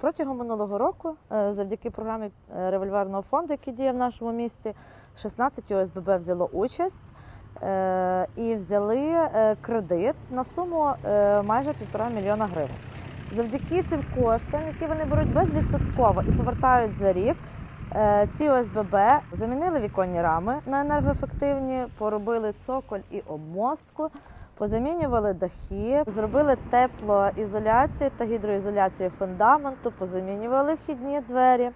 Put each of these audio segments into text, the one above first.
Протягом минулого року, е, завдяки програмі е, револьверного фонду, який діє в нашому місті, 16 ОСББ взяло участь е, і взяли кредит на суму майже півтора мільйона гривень. Завдяки цим коштам, які вони беруть безвідсотково і повертають за рік, ці ОСББ замінили віконні рами на енергоефективні, поробили цоколь і обмостку, позамінювали дахи, зробили теплоізоляцію та гідроізоляцію фундаменту, позамінювали вхідні двері.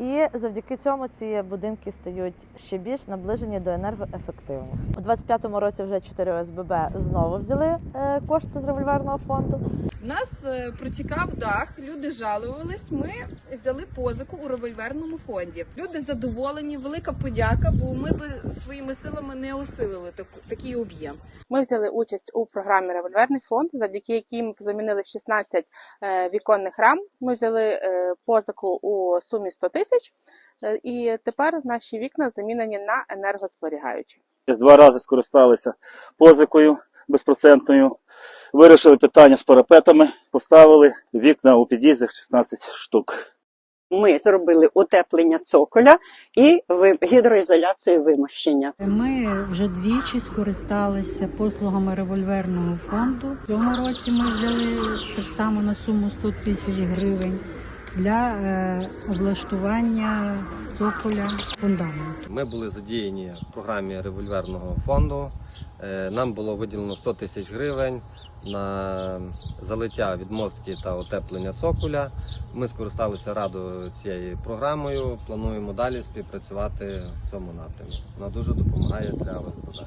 І завдяки цьому ці будинки стають ще більш наближені до енергоефективних. У 25-му році вже 4 ОСББ знову взяли е, кошти з револьверного фонду. У нас е, протікав дах, люди жалувались. Ми взяли позику у револьверному фонді. Люди задоволені, велика подяка, бо ми би своїми силами не осилили таку, такий об'єм. Ми взяли участь у програмі Револьверний фонд, завдяки якій ми замінили 16 е, віконних рам. Ми взяли е, позику у сумі 100 тисяч, е, і тепер наші вікна замінені на енергозберігаючі. Два рази скористалися позикою безпроцентною, вирішили питання з парапетами, поставили вікна у під'їздах 16 штук. Ми зробили утеплення цоколя і гідроізоляцію вимощення. Ми вже двічі скористалися послугами револьверного фонду. В цьому році ми взяли так само на суму 100 тисяч гривень для е, облаштування цоколя фундаменту. Ми були задіяні в програмі револьверного фонду. Е, Нам було виділено 100 тисяч гривень на залиття відмостки та утеплення цоколя. Ми скористалися радою цією програмою. Плануємо далі співпрацювати в цьому напрямі. Вона дуже допомагає для ОСББ.